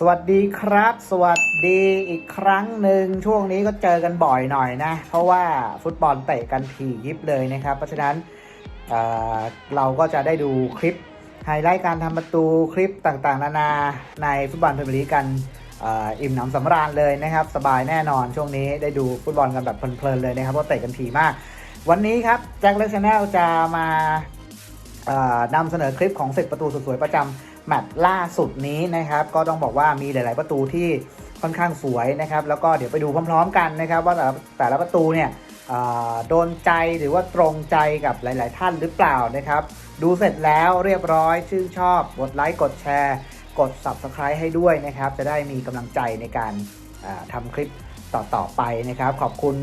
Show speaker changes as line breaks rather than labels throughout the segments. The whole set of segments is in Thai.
สวัสดีครับ สวัสดีอีกครั้งหนึ่งช่วงนี้ก็เจอกันบ่อยหน่อยนะ เพราะว่าฟุตบอลเตะกันถี่ยิบเลยนะครับ เพราะฉะนั้นเเราก็จะได้ดูคลิปไฮไลท์การทำประตูคลิปต่างๆ นานาในฟุตบอลพรีเมียร์ลีกกันอ,อิ่มหนำสำราญเลยนะครับ สบายแน่นอนช่วงนี้ได้ดูฟุตบอลกันแบบเพลินๆเลยนะครับเพราะเตะกันถี่มาก วันนี้ครับแจ็คเลชแนลจะมา นำเสนอคลิปของศึกประตูสุดสวยประจำแมตช์ล่าสุดนี้นะครับ ก็ต้องบอกว่ามีหลาย ๆ ประตูที่ค่อนข้างสวยนะครับ แล้วก็เดี๋ยวไปดูพร้อม ๆ กันนะครับ ว่าแต่ละแต่ละประตูเนี่ยโดนใจหรือว่าตรงใจกับหลาย ๆ ท่านหรือเปล่านะครับ ดูเสร็จแล้วเรียบร้อย ชื่นชอบ กดไลค์ กดแชร์ กด Subscribe ให้ด้วยนะครับ จะได้มีกำลังใจในการาทำคลิป ต่อๆไปนะครับ ขอบคุณ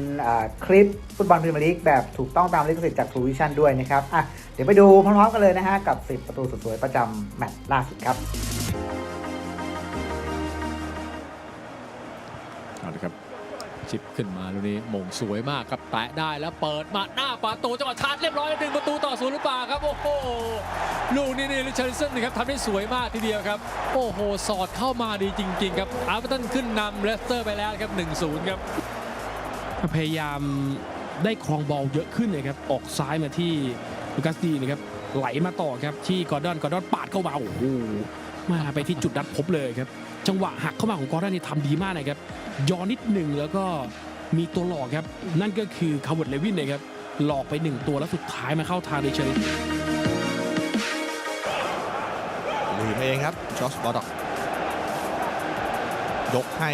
คลิปฟุตบอลพรีเมียร์ลีกแบบถูกต้องตามลิขสิทธิ์จากทรูวิชันด้วยนะครับอะเดี๋ยวไปดูพร้อมๆกันเลยนะฮะกับ 10 ประตูสวยๆประจำแมตช์ล่าสุดครับ
ชิปขึ้นมาลูกนี้มงสวยมากครับแตะได้แล้วเปิดมาหน้าประตูจังหวะชาร์จเรียบร้อยหนึ่งประตูต่อศูนย์หรือเปล่าครับโอ้โหลูกนี้นี่ริชาร์ดสันนะครับทำได้สวยมากทีเดียวครับ โอ้โห สอดเข้ามาดีจริง ๆ ครับอาร์เบตันขึ้นนำเลสเตอร์ไปแล้วครับ1-0 ครับ
พยายามได้ครองบอลเยอะขึ้นเลยครับออกซ้ายมาที่ลูคัสดีนะครับไหลมาต่อครับที่กอร์ดอนกอร์ดอนปาดเข้ามาโอ้โห มาไปที่จุดนัดพบเลยครับ จังหวะหักเข้ามาของกอร์ดอนนี่ทำดีมากนะครับย้อนนิดหนึ่งแล้วก็มีตัวหลอกครับ นั่นก็คือคาร์วดเลวินนะครับหลอกไปหนึ่งตัวแล้วสุดท้ายมาเข้าทางเดชลิต
ลืมเองครับจอสบอดอกยกให้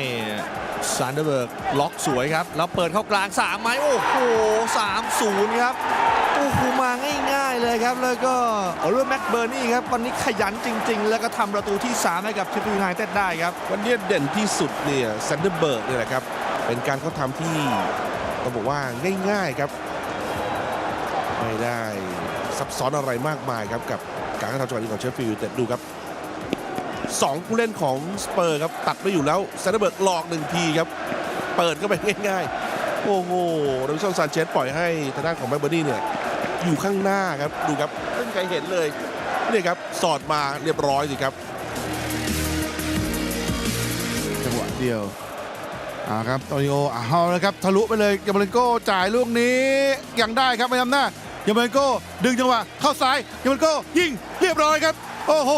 ซันเดอร์เบิร์กล็อกสวยครับ แล้วเปิดเข้ากลาง3ไหมโอ้โห3-0 ครับ อ้โหมาง่ายๆเลยครับ แล้วก็โอเลอร์แม็กเบอร์นี่ครับ วันนี้ขยันจริง ๆ แล้วก็ทำประตูที่ 3 ให้กับเชฟฟิลด์ยูไนเต็ดได้ครับ
วันนี้เด่นที่สุดเนี่ยแซนเดอร์เบิร์กเนี่ยแหละครับ เป็นการเขาทำที่ต้องบอกว่าง่ายๆครับ ไม่ได้ซับซ้อนอะไรมากมายครับ กับการกระทำจังหวะนี้ของเชฟฟิลด์ยูไนเต็ดดูครับสองผู้เล่นของสเปอร์ครับ ตัดไปอยู่แล้วแซนเดอร์เบิร์กหลอกหนึ่งทีครับ เปิดก็ไปง่ายๆ โอ้โหเดวิสันซานเชสปล่อยให้ทางด้านของแมคเบอร์นี่เนี่ยอยู่ข้างหน้าครับ ดูครับไม่มีใครเห็นเลยนี่ครับ สอดมาเรียบร้อยสิครับ
จังหวะเดียวอ่าครับตอนิโอเอาเลยครับ ทะลุไปเลยยามาเลนโก้จ่ายลูกนี้ยังได้ครับไม่ทำหน้ายามาเลนโก้ดึงจังหวะเข้าซ้ายยามาเลนโก้ยิงเรียบร้อยครับ โอ้โห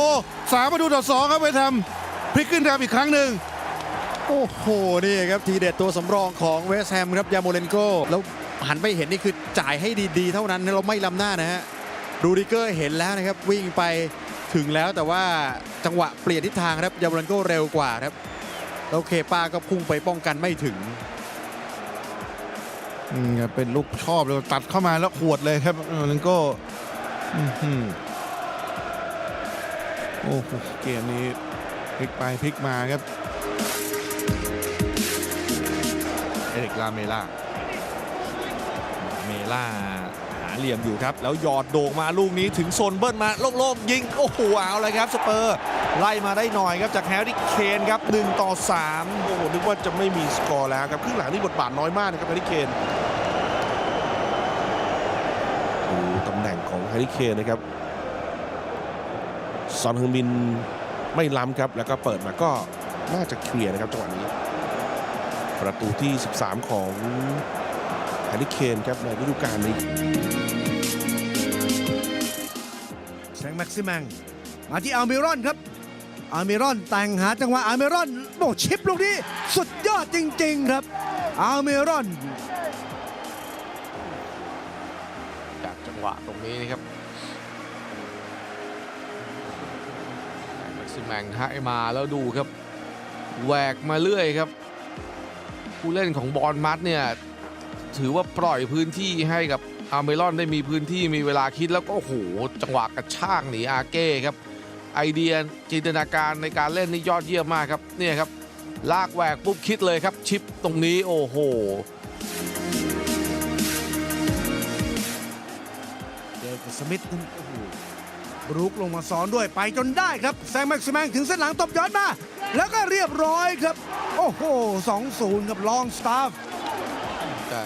สามประตูต่อสองครับไปทำพลิกขึ้นทำอีกครั้งหนึ่ง
โอ้โห นี่ครับ ทีเด็ดตัวสำรองของเวสแฮมครับ ยาโมเลนโก แล้วหันไปเห็นนี่คือจ่ายให้ดีๆ เท่านั้นเราไม่ล้ำหน้านะฮะรูดิเกอร์เห็นแล้วนะครับ วิ่งไปถึงแล้วแต่ว่าจังหวะเปลี่ยนทิศทางครับยาโมเลนโกเร็วกว่าครับแล้วเคป้าก็พุ่งไปป้องกันไม่ถึง
อืมเป็นลูกชอบเลยตัดเข้ามาแล้วขวดเลยครับยามเลนโก้อื้อหือโอ้โหเกมนี้พลิกไปพลิกมาครับ
ลาเมล่า เมล่าหาเหลี่ยมอยู่ครับ แล้วหยอดโด่งมาลูกนี้ถึงโซนเบิ้ลมาโล่งๆยิง โอ้โหเอาเลยครับสเปอร์ ไล่มาได้หน่อยครับจากแฮร์รี่เคนครับ1ต่อ 3
โอ้โห นึกว่าจะไม่มีสกอร์แล้วครับครึ่งหลังนี่บทบาทน้อยมากนะครับแฮร์รี่เคนดูตำแหน่งของแฮร์รี่เคนนะครับซอนฮึงมินไม่ล้ำครับ แล้วก็เปิดมาก็น่าจะเคลียร์นะครับจังหวะนี้ ประตูที่ 13 ของแฮร์รี่เคนครับในฤดูกาลนี้
แซงแม็กซิแมงมาที่อาร์เมรอนครับอาร์เมรอนแต่งหาจังหวะอาร์เมรอนโอ้ชิปลูกนี้สุดยอดจริง ๆ ครับอาร์เมรอน
จากจังหวะตรงนี้นะครับแม็กซิแมงให้มาแล้วดูครับแหวกมาเรื่อยครับ ผู้เล่นของบอลมัดเนี่ยถือว่าปล่อยพื้นที่ให้กับอาร์เมรอนได้มีพื้นที่มีเวลาคิดแล้วก็โหจังหวะกระชากหนีอาเก้ครับ ไอเดียจินตนาการในการเล่นนี่ยอดเยี่ยมมากครับเนี่ยครับ ลากแหวกปุ๊บคิดเลยครับ ชิปตรงนี้โอ้โห
เจอกับสมิธโอ้โหบรูคลงมาซ้อนด้วยไปจนได้ครับแซงแม็กซิแมงถึงเส้นหลังตบย้อนมาก ยบร้อยครับ โอ้โห2-0กับลองสตาฟ
แต่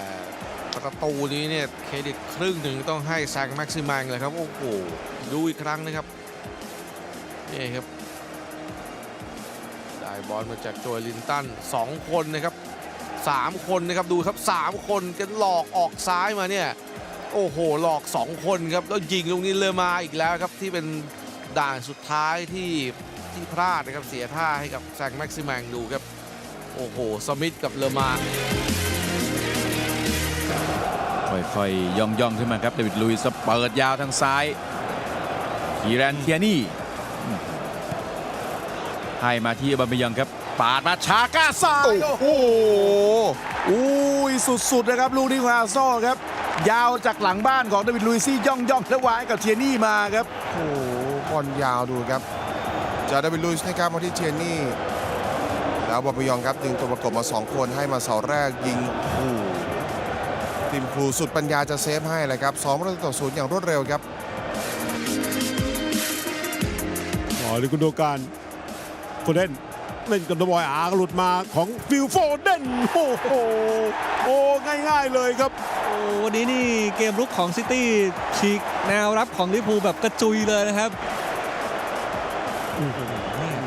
ประตูนี้เนี่ยเครดิตครึ่งหนึ่งต้องให้แซงแม็กซิมังเลยครับ โอ้โหดูอีกครั้งนะครับนี่ครับได้บอลมาจากโจยลินตันสองคนนะครับสามคนนะครับดูครับสามคนกันหลอกออกซ้ายมาเนี่ยโอ้โหหลอกสองคนครับ แล้วยิงลูกนี้เลยมาอีกแล้วครับที่เป็นด่านสุดท้ายที่ ที่พลาดนะครับ เสียท่าให้กับแซงแม็กซิแมงดูครับ โอ้โห สมิธกับเลอมา
ค่อยๆ ย่องย่องๆขึ้นมาครับเดวิดลุยส์เปิดยาวทางซ้ายคีแรนเทียนี่อืมให้มาที่อบาเมยังครับ ปาดมาชาก้าซ้าย
โอ้โหอุ้ยสุดๆนะครับ ลูกนี้ของอาร์เซนอลครับ ยาวจากหลังบ้านของเดวิดลุยซี่ย่องย่องๆแล้ววางให้กับเทียนี่มาครับ
โอ้โหบอลยาวดูครับ จากดาวิดลุยส์นะครับมาที่เทียนี่ แล้วบอมบยองครับดึงตัวประกบมา 2 คนให้มาเสาแรกยิงโอ้โหทีมครูสุดปัญญาจะเซฟให้เลยครับ2ประตูต่อศูนย์อย่างรวดเร็วครับ
อ๋อลิกุนโดการโฟเดนเล่นกับเดอะบอยอาร์หลุดมาของฟิลโฟเดนโอ้โหโอ้ง่ายๆเลยครับ
โอ้วันนี้นี่เกมรุกของซิตี้ฉีกแนวรับของลิเวอร์พูลแบบกระจุยเลยนะครับโอ้โหนี่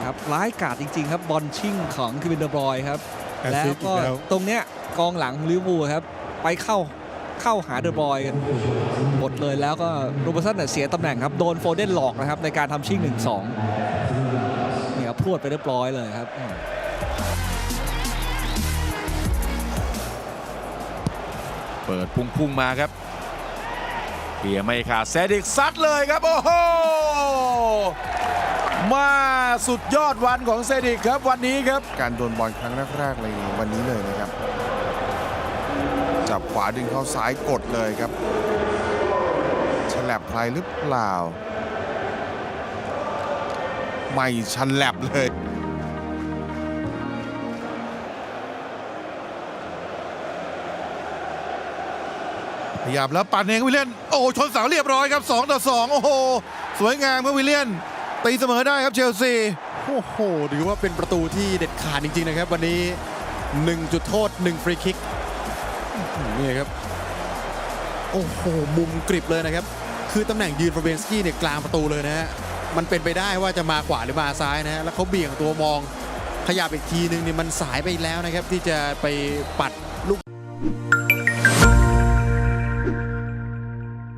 ครับร้ายกาจจริง ๆ ครับบอลชิ่งของคิวินเดอร์บรอยน์ครับ
แอส
แล้ว
ซิสต์อี
ก็
กแล้ว
ตรงเนี้ยกองหลังลิเวอร์พูลครับ ไปเข้าเข้าหาเดอร์บรอยน์กันหมดเลยแล้วก็โรเบอร์สันเนี่ยเสียตำแหน่งครับ โดนโฟเดนหลอกนะครับ ในการทำชิ่ง 1-2เนี่ยครับพรวดไปเรียบร้อยเลยครับ
เปิดพุ่งๆมาครับเกียร์ไม่ขาดแซดิกซัดเลยครับ โอ้โห
มาสุดยอดวันของเซดิกครับวันนี้ครับ
การโดนบอลครั้งแรกๆเลยวันนี้เลยนะครับ จับขวาดึงเข้าซ้ายกดเลยครับฉลับใครหรือเปล่า ไม่ฉลับเลย
พยายามแล้วปั่นเองวิลเลียน โอ้โหชนเสาเรียบร้อยครับ 2 ต่อ 2 โอ้โห สวยงามครับวิลเลียน ตีเสมอได้ครับเชลซี
โอ้โหถือว่าเป็นประตูที่เด็ดขาดจริงๆนะครับ วันนี้ 1 จุดโทษ 1 ฟรีคิกนี่ครับ โอ้โห มุมกริบเลยนะครับ คือตำแหน่งยืนฟาเบนสกี้เนี่ยกลางประตูเลยนะฮะมันเป็นไปได้ว่าจะมาขวาหรือมาซ้ายนะฮะแล้วเขาเบี่ยงตัวมองขยับอีกทีนึงเนี่ยมันสายไปแล้วนะครับ ที่จะไปปัดลูก